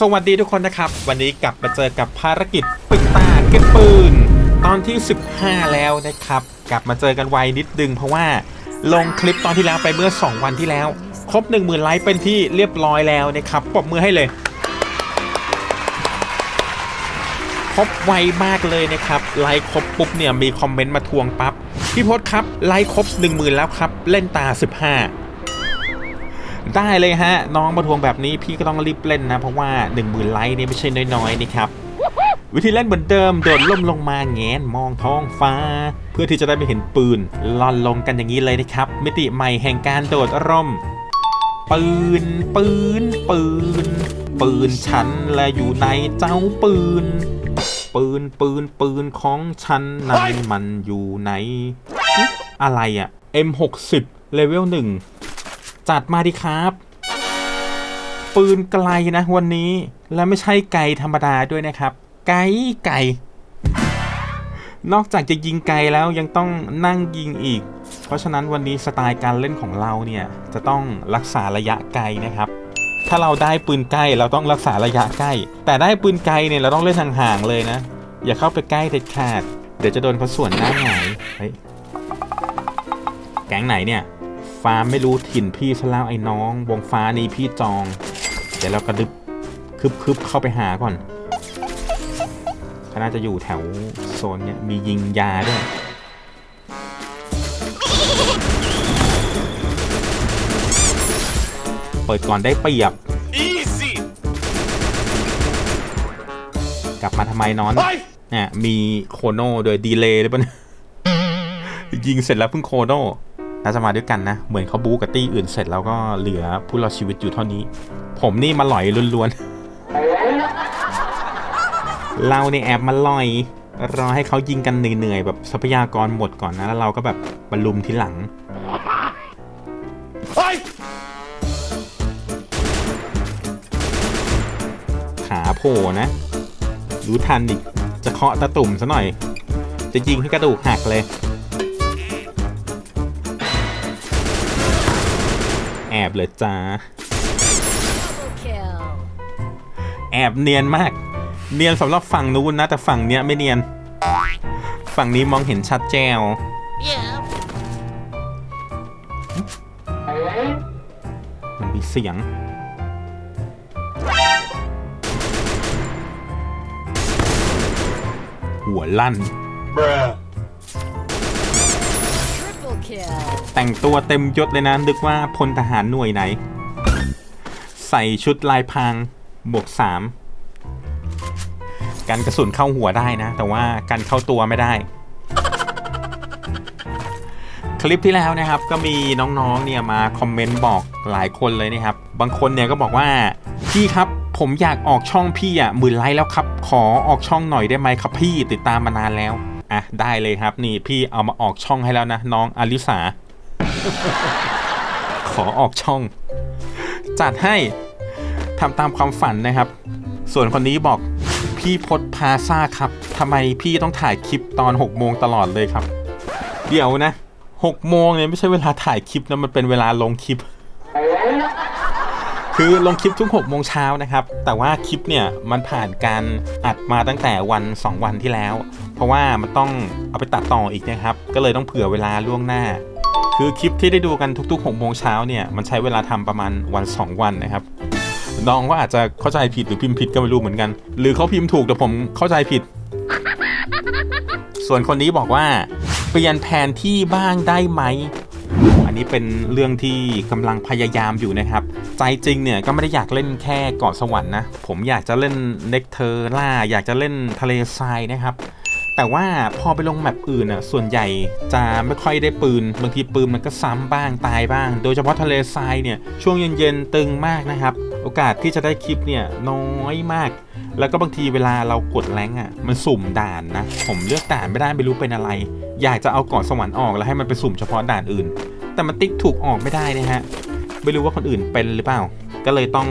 สวัสดีทุกคนนะครับ วันนี้กลับมาเจอกับภารกิจปึกตาเก็บปืน ตอนที่ 15 แล้วนะครับ กลับมาเจอกันไวนิดนึง เพราะว่าลงคลิปตอนที่แล้วไปเมื่อ 2 วันที่แล้ว ครบ 10,000ไลค์เป็นที่เรียบร้อยแล้วนะครับปรบมือให้เลยครบไวมากเลยนะครับไลค์ครบปุ๊บเนี่ยมีคอมเมนต์มาทวงปั๊บพี่พศครับไลค์ครบ 10,000 แล้วครับ เล่นตา 15 ได้เลยฮะ น้องมาทวงแบบนี้พี่ก็ต้องรีบเล่นนะ เพราะว่า 10,000ไลค์นี่ไม่ใช่น้อยๆนี่ครับวิธีเล่นเหมือนเดิมโดดล่มลงมาแงนมองท้องฟ้า เพื่อที่จะได้ไม่เห็นปืนล่อนลงกันอย่างนี้เลยนะครับ มิติใหม่แห่งการโดดร่ม ปืน ปืน ปืน ปืนฉันและอยู่ในเจ้าปืน ปืนปืนปืนของฉันนั้นมันอยู่ในอะไรอะ M60 เลเวล1 จัดมาดิครับ ปืนไกลนะวันนี้ และไม่ใช่ไกลธรรมดาด้วยนะครับ ไกลไกลนอกจากจะยิงไกลแล้วยังต้องนั่งยิงอีก เพราะฉะนั้นวันนี้สไตล์การเล่นของเราเนี่ยจะต้องรักษาระยะไกลนะครับ ถ้าเราได้ปืนใกล้เราต้องรักษาระยะใกล้ แต่ได้ปืนไกลเนี่ยเราต้องเล่นห่างๆเลยนะ อย่าเข้าไปใกล้เด็ดขาด เดี๋ยวจะโดนเขาส่วนหน้าหงายเฮ้ยแก๊งไหนเนี่ย ฟ้าไม่รู้ถิ่นพี่ซะแล้วไอ้น้อง วงฟ้านี้พี่จอง เดี๋ยวเรากระดึบคึบๆเข้าไปหาก่อนเขาน่าจะอยู่แถวโซนเนี่ยมียิงยาด้วยเปิดก่อนได้เปรียบ Easy! กลับมาทำไมนอนเนี่ยมีโคโน่โดยดีเลย์ด้วยปะเนี่ยยิงเสร็จแล้วเพิ่งโคโน่ น่าจะมาด้วยกันนะ เหมือนเขาบู๊กับตี้อื่นเสร็จแล้วก็เหลือผู้รอดชีวิตอยู่เท่านี้ ผมนี่มาหลอยล้วนๆ เราในยแอบมาลอย รอให้เขายิงกันเหนื่อยๆแบบทรัพยากรหมดก่อนนะ แล้วเราก็แบบมาลุมทีหลังขาโผล่นะรู้ทันอีกจะเคาะตะตุ่มซะหน่อย จะยิงให้กระดูกหักเลย อบเลยจ้า kill. แอบเนียนมาก เนียนสำหรับฝั่งนู้นนะแต่ฝั่งเนี้ยไม่เนียน ฝั่งนี้มองเห็นชัดแจ้ว Yeah. มันมีเสียง หัวลั่น Bruh. แต่งตัวเต็มยศเลยนะนึกว่าพลทหารหน่วยไหน ใส่ชุดลายพรางบวกสามกันกระสุนเข้าหัวได้นะ แต่ว่ากันเข้าตัวไม่ได้ คลิปที่แล้วนะครับ ก็มีน้องๆเนี่ยมาคอมเมนต์บอกหลายคนเลยนะครับ บางคนเนี่ยก็บอกว่าพี่ครับผมอยากออกช่องพี่อะหมื่นไลค์แล้วครับ ขอออกช่องหน่อยได้ไหมครับพี่ติดตามมานานแล้ว อะได้เลยครับ นี่พี่เอามาออกช่องให้แล้วนะ น้องอลิสา ขอออกช่อง จัดให้ทำตามความฝันนะครับ ส่วนคนนี้บอกพี่พศพาซาครับทำไมพี่ต้องถ่ายคลิปตอน6โมงตลอดเลยครับ เดี๋ยวนะ6โมงเนี่ยไม่ใช่เวลาถ่ายคลิปนะมันเป็นเวลาลงคลิป คือลงคลิปทุก6โมงเช้านะครับ แต่ว่าคลิปเนี่ยมันผ่านการอัดมาตั้งแต่วัน 2 วันที่แล้ว เพราะว่ามันต้องเอาไปตัดต่ออีกนะครับ ก็เลยต้องเผื่อเวลาล่วงหน้า คือคลิปที่ได้ดูกันทุกๆ6โมงเช้าเนี่ยมันใช้เวลาทำประมาณวัน 2 วันนะครับน้องก็อาจจะเข้าใจผิดหรือพิมพ์ผิดก็ไม่รู้เหมือนกัน หรือเขาพิมพ์ถูกแต่ผมเข้าใจผิด ส่วนคนนี้บอกว่าเปลี่ยนแผนที่บ้างได้ไหม อันนี้เป็นเรื่องที่กำลังพยายามอยู่นะครับ ใจจริงเนี่ยก็ไม่ได้อยากเล่นแค่เกาะสวรรค์นะ ผมอยากจะเล่นเน็กเทอร์ล่า อยากจะเล่นทะเลทรายนะครับแต่ว่าพอไปลงแมปอื่นอะส่วนใหญ่จะไม่ค่อยได้ปืน บางทีปืนมันก็ซ้ำบ้างตายบ้าง โดยเฉพาะทะเลทรายเนี่ยช่วงเย็นๆตึงมากนะครับ โอกาสที่จะได้คลิปเนี่ยน้อยมาก แล้วก็บางทีเวลาเรากดแรงอะมันสุ่มด่านนะ ผมเลือกด่านไม่ได้ไม่รู้เป็นอะไร อยากจะเอาเกาะสวรรค์ออกแล้วให้มันไปสุ่มเฉพาะด่านอื่น แต่มันติ๊กถูกออกไม่ได้นะฮะ ไม่รู้ว่าคนอื่นเป็นหรือเปล่า ก็เลยต้อง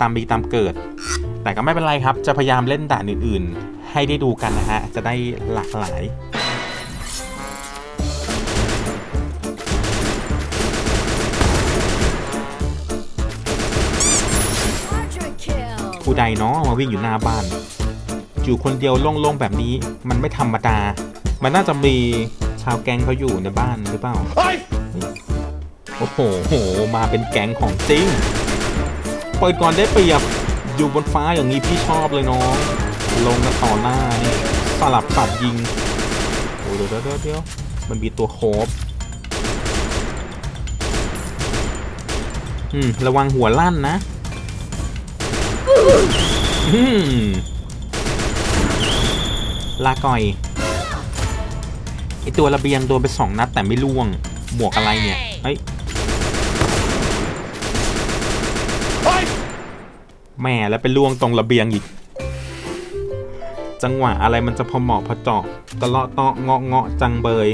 ตามมีตามเกิด แต่ก็ไม่เป็นไรครับ จะพยายามเล่นด่านอื่น ๆ ให้ได้ดูกันนะฮะ จะได้หลากหลายผู้ใดเนาะมาวิ่งอยู่หน้าบ้านอยู่คนเดียวโล่งๆแบบนี้ มันไม่ธรรมดา มันน่าจะมีชาวแก๊งเขาอยู่ในบ้านหรือเปล่า โอ้โหโห มาเป็นแก๊งของจริง เปิดก่อนได้เปรียบ อยู่บนฟ้าอย่างนี้พี่ชอบเลยน้อง ลงกันต่อหน้านี่สลับสับยิง โอ้เดี๋ยวเดี๋ยวเดี๋ยวมันมีตัวโคบอืม ระวังหัวลั่นนะ อืม ลาก่อย ไอตัวระเบียงโดนไปสองนัดแต่ไม่ล่วง หมวกอะไรเนี่ย เฮ้ย แหม่แล้วไปล่วงตรงระเบียงอีก จังหวะอะไรมันจะพอเหมาะพอเจาะตะเลาะเตาะเงาะเงาะจังเบย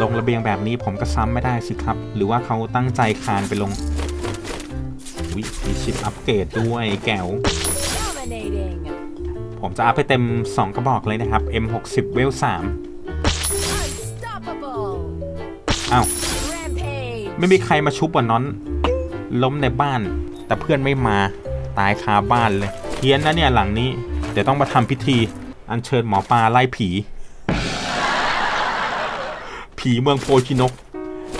ลงระเบียงแบบนี้ผมก็ซ้ำไม่ได้สิครับ หรือว่าเขาตั้งใจคานไปลงวิมีชิปอัปเกรดด้วยแก้ว Dominating. ผมจะอัพให้เต็ม 2 กระบอกเลยนะครับ M60 เวล3 Unstoppable. อ้าว Rampage. ไม่มีใครมาชุบว่ะน้อน ล้มในบ้าน แต่เพื่อนไม่มาตายคาบ้านเลยเฮี้ยนนะเนี่ยหลังนี้ เดี๋ยวต้องมาทำพิธี อัญเชิญหมอปลาไล่ผี ผีเมืองโพชินก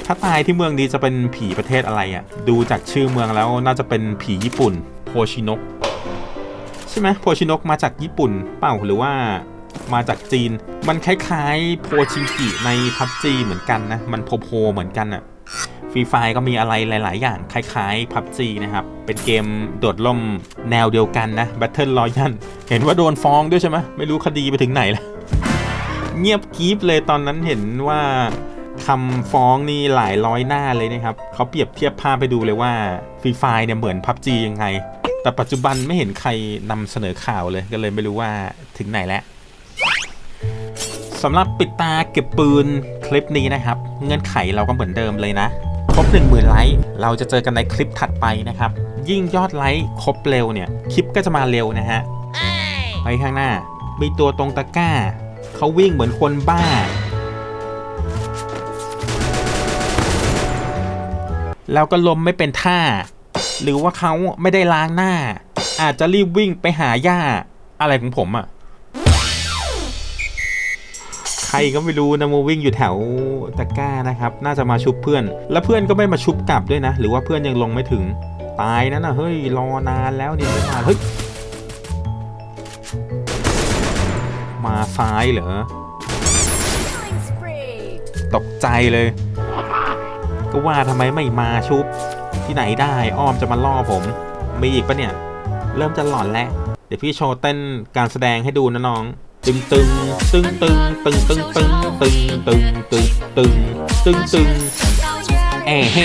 ถ้าตายที่เมืองนี้จะเป็นผีประเทศอะไรอะ่ะ ดูจากชื่อเมืองแล้วน่าจะเป็นผีญี่ปุ่น โพชินก ใช่ไหมโพชินกมาจากญี่ปุ่น เปล่าหรือว่ามาจากจีน มันคล้ายๆ โพชิงกิในพับจีเหมือนกันนะ มันโพโพเหมือนกันอะ ฟรีไฟก็มีอะไรหลาย ๆ อย่างคล้ายๆ PUBG นะครับ เป็นเกมโดดล่มแนวเดียวกันนะ Battle Royale เห็นว่าโดนฟ้องด้วยใช่ไหมไม่รู้คดีไปถึงไหนแล้ว เงียบกีบเลยตอนนั้นเห็นว่าคำฟ้องนี่หลายร้อยหน้าเลยนะครับเขาเปรียบเทียบภาพไปดูเลยว่าฟรีไฟเนี่ยเหมือน PUBG ยังไง แต่ปัจจุบันไม่เห็นใครนำเสนอข่าวเลยก็เลยไม่รู้ว่าถึงไหนแล้วสำหรับปิดตาเก็บปืนคลิปนี้นะครับ เงื่อนไขเราก็เหมือนเดิมเลยนะ ครบ 1 0,000ไลค์เราจะเจอกันในคลิปถัดไปนะครับ ยิ่งยอดไลค์ครบเร็วเนี่ย คลิปก็จะมาเร็วนะฮะไปข้างหน้า มีตัวตรงตะก้า เขาวิ่งเหมือนคนบ้า แล้วก็ลมไม่เป็นท่า หรือว่าเขาไม่ได้ล้างหน้า อาจจะรีบวิ่งไปหาหญ้าอะไรของผมอะ ใครก็ไม่รู้นะมาวิ่งอยู่แถวตะกร้านะครับ น่าจะมาชุบเพื่อน แล้วเพื่อนก็ไม่มาชุบกลับด้วยนะ หรือว่าเพื่อนยังลงไม่ถึง ตายนั่นนะเฮ้ย รอนานแล้วเนี่ยไม่มาเฮ้ย มาซ้ายเหรอ ตกใจเลย ก็ว่าทำไมไม่มาชุบ ที่ไหนได้ อ้อมจะมาล่อผม มีอีกปะเนี่ย เริ่มจะหลอนแล้ว เดี๋ยวพี่โชว์เต้นการแสดงให้ดูนะน้อง ตึงตึงตึงตึงตึงตึงตึงตึงตึงตึงตึงตึงตึงแอะเฮ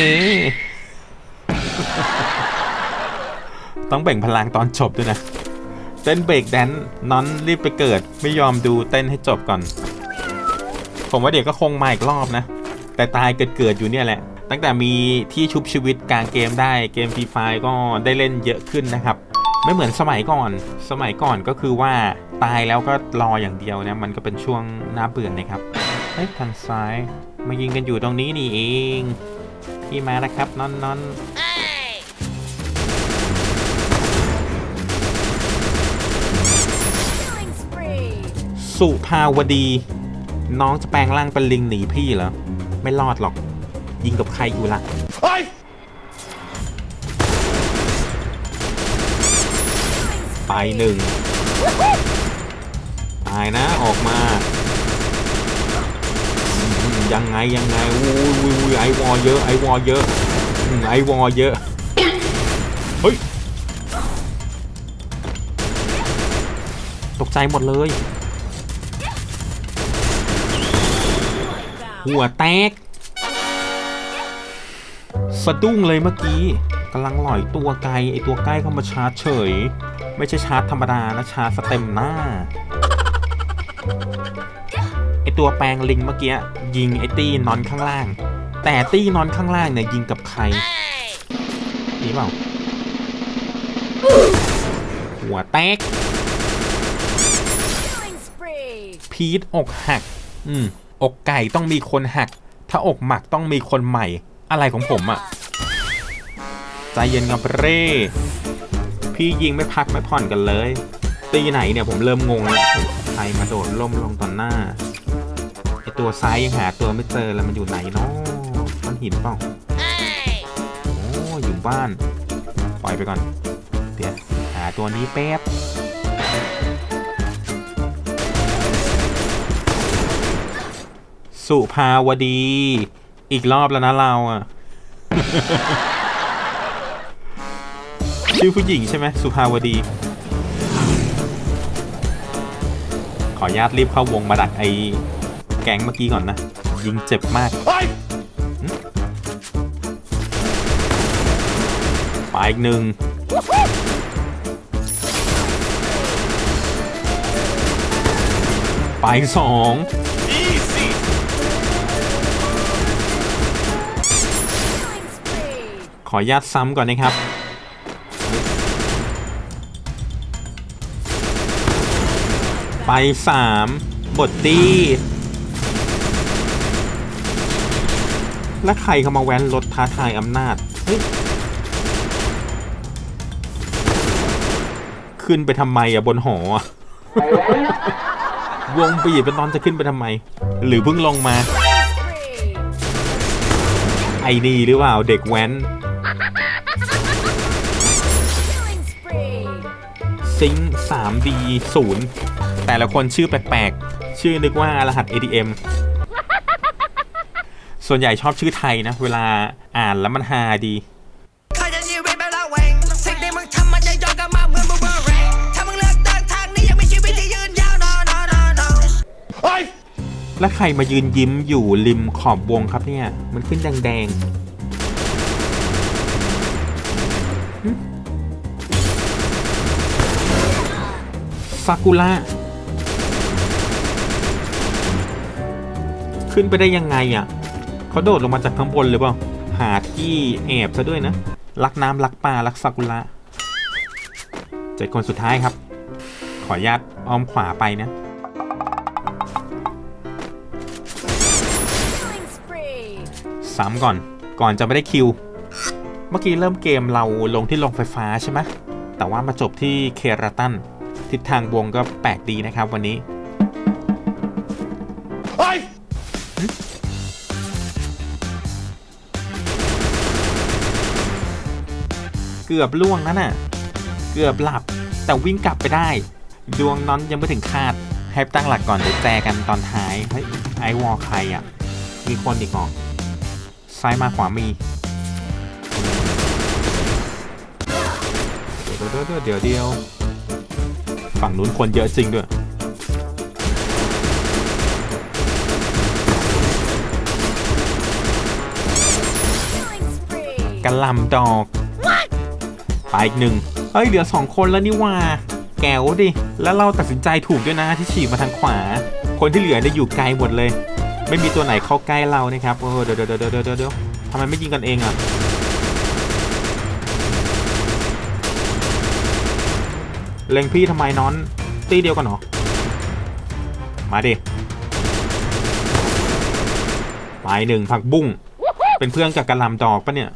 ต้องแบ่งพลังตอนจบด้วยนะ เต้นเบรกแดนซ์นอนรีบไปเกิด ไม่ยอมดูเต้นให้จบก่อน ผมว่าเดี๋ยวก็คงมาอีกรอบนะ แต่ตายเกิดเกิดอยู่เนี่ยแหละ ตั้งแต่มีที่ชุบชีวิตกลางเกมได้เกมฟรีไฟก็ได้เล่นเยอะขึ้นนะครับ ไม่เหมือนสมัยก่อน สมัยก่อนก็คือว่าตายแล้วก็รออย่างเดียวนะ มันก็เป็นช่วงน่าเบื่อนะครับ เฮ้ยทางซ้าย มายิงกันอยู่ตรงนี้นี่เอง พี่มาแล้วครับนอนนอนสุภาวดี น้องจะแปลงร่างเป็นลิงหนีพี่เหรอ ไม่รอดหรอก ยิงกับใครอยู่ล่ะ ไปหนึ่งตายนะออกมายังไงยังไงอุ้ยอุ้ยไอวอเยอะไอวอเยอะไอวอเยอะเฮ้ยตกใจหมดเลยหัวแตกสะดุ้งเลยเมื่อกี้กำลังหล่อยตัวไกลไอตัวใกล้เข้ามาชาร์จเฉย ไม่ใช่ชาร์จธรรมดานะชาร์จสเต็มหน้าไอตัวแปลงลิงเมื่อกี้ยิงไอตี้นอนข้างล่าง แต่ตี้นอนข้างล่างเนี่ยยิงกับใครนี่เปล่าหัวแตก Killing spree. พีทอกหัก อืม อกไก่ต้องมีคนหัก ถ้าอกหมักต้องมีคนใหม่ อะไรของผมอะใจเย็นกับเร่ พี่ยิงไม่พักไม่ผ่อนกันเลย ตีไหนเนี่ยผมเริ่มงงแล้วใครมาโดดล่มลงต่อหน้าไอตัวซ้ายยังหาตัวไม่เจอแล้วมันอยู่ไหนเนาะมันหินเปล่าโอ้อยู่บ้าน ปล่อยไปก่อน เดี๋ยวหาตัวนี้แป๊บสุภาวดี อีกรอบแล้วนะเราอะ ชื่อผู้หญิงใช่ไหมสุภาวดี ขออนุญาตรีบเข้าวงมาดักไอ้แก๊งเมื่อกี้ก่อนนะ ยิงเจ็บมากหึไปอีกหนึ่งไปอีกสอง Killing spree. ขออนุญาตซ้ำก่อนนะครับ ไปสามบทดีและใครเข้ามาแว้นรถท้าทายอำนาจ เฮ้ย ขึ้นไปทำไมอะบนหออะวงบีบเป็นตอนจะขึ้นไปทำไม หรือเพิ่งลงมา Spree. ไอ้นี่หรือเปล่าเด็กแว้น Killing spree. ซิง 3D 0 แต่ละคนชื่อแปลกๆ ชื่อนึกว่ารหัส ATM ส่วนใหญ่ชอบชื่อไทยนะ เวลาอ่านแล้วมันฮาดีเขาจะชีวิตแบบละเวงสิ่งที่มึงทำมันจะย้อนกลับมาเหมือนบูมเบอร์แรงถ้ามึงเลือกเดินทางนี้ยังมีชีวิตที่ยืนยาว no no no no และใครมายืนยิ้มอยู่ริมขอบวงครับเนี่ย มันขึ้นแดงๆหึซากุระ ขึ้นไปได้ยังไงอะเขาโดดลงมาจากข้างบนหรือเปล่า หาที่แอบซะด้วยนะ รักน้ำรักป่ารักซากุระเจ็ดคนสุดท้ายครับ ขออนุญาตอ้อมขวาไปนะ Killing spree. ซ้ำก่อน ก่อนจะไม่ได้คิว เมื่อกี้เริ่มเกมเราลงที่โรงไฟฟ้าใช่ไหม แต่ว่ามาจบที่เคราตัน ทิศทางวงก็แปลกดีนะครับวันนี้ เกือบล่วงนั่นน่ะ เกือบหลับ แต่วิ่งกลับไปได้ ดวงนั้นยังไม่ถึงคาดให้ตั้งหลักก่อนเดี๋ยวแจกันตอนท้ายเฮ้ยไอวอลใครอะ มีคนอีกหรอซ้ายมาขวามี เดี๋ยวเดี๋ยวเดี๋ยวเดี๋ยวฝั่งนู้นคนเยอะจริงด้วยกระลำดอก ไปอีกหนึ่งเฮ้ยเหลือสองคนแล้วนี่ว่า แกวดิ แล้วเราตัดสินใจถูกด้วยนะที่ฉีกมาทางขวา คนที่เหลือเนี่ยอยู่ไกลหมดเลย ไม่มีตัวไหนเข้าใกล้เรานะครับโอ้โหเดี๋ยวเดี๋ยวเดี๋ยวเดี๋ยวทำไมไม่ยิงกันเองอะเล็งพี่ทำไมนอนตีเดียวกันเหรอ มาดิไปหนึ่งผักบุ้ง เป็นเพื่อนกับกระลำดอกปะเนี่ย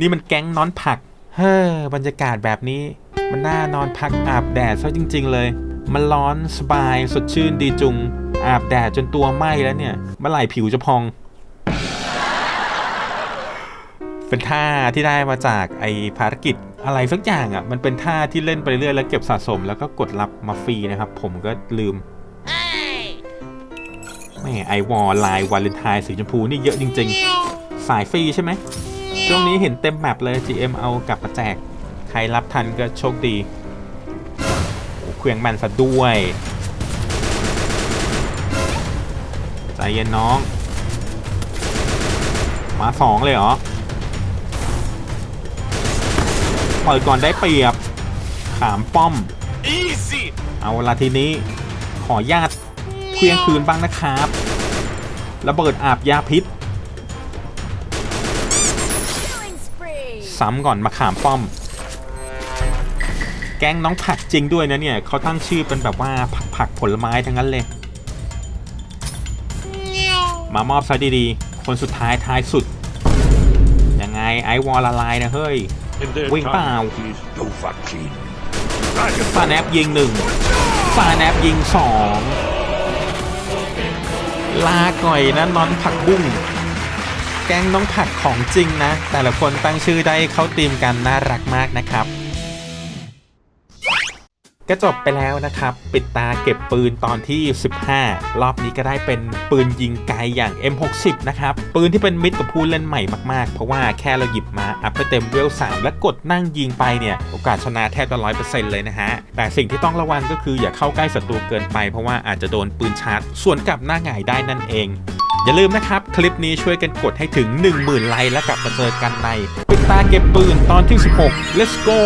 นี่มันแก๊งนอนผัก เฮ้อบรรยากาศแบบนี้ มันน่านอนพักอาบแดดซะจริง ๆ เลย มันร้อนสบายสดชื่นดีจุง อาบแดดจนตัวไหม้แล้วเนี่ยเมื่อไหร่ผิวจะพอง เป็นท่าที่ได้มาจากไอภารกิจอะไรสักอย่างอะ มันเป็นท่าที่เล่นไปเรื่อยแล้วเก็บสะสม แล้วก็กดรับมาฟรีนะครับ ผมก็ลืมแม่ไอวอลลายวาเลนไทน์สีชมพูนี่เยอะจริง ๆ สายฟรีใช่ไหม ช่วงนี้เห็นเต็มแมปเลย GM เอากลับมาแจก ใครรับทันก็โชคดีโอ้เครื่องแมนซะด้วย ใจเย็นน้อง มาสองเลยเหรอเปิดก่อนได้เปรียบ ขามป้อม เอาละทีนี้ ขอญาตเคลียงคืนบ้างนะครับ ระเบิดอาบยาพิษ ซ้ำก่อนมาขามป้อม แก๊งน้องผักจริงด้วยนะเนี่ยเขาตั้งชื่อเป็นแบบว่าผักผักผลไม้ทั้งนั้นเลย มามอบซะดีๆ คนสุดท้ายท้ายสุด ยังไงไอวอลละลายนะเฮ้ย In their Wing time, bow. he's Dovahkiin. Dragon ฟาแนบยิงหนึ่งฟาแนบยิงสองลาก่อยนะนอนผักบุ้ง แกงน้องผักของจริงนะ แต่ละคนตั้งชื่อได้เข้าตีมกันน่ารักมากนะครับก็จบไปแล้วนะครับ ปิดตาเก็บปืนตอนที่ 15 รอบนี้ก็ได้เป็นปืนยิงไกลอย่าง M60 นะครับ ปืนที่เป็นมิตรกับผู้เล่นใหม่มากๆ เพราะว่าแค่เราหยิบมาอัพไปเต็มเวล3แล้วกดนั่งยิงไปเนี่ย โอกาสชนะแทบจะร้อยเปอร์เซ็นต์เลยนะฮะ แต่สิ่งที่ต้องระวังก็คืออย่าเข้าใกล้ศัตรูเกินไปเพราะว่าอาจจะโดนปืนชาร์จส่วนกลับหน้าหงายได้นั่นเอง อย่าลืมนะครับ คลิปนี้ช่วยกันกดให้ถึง 10,000 ไลค์แล้วกลับมาเจอกันในปิดตาเก็บปืนตอนที่ 16 let's go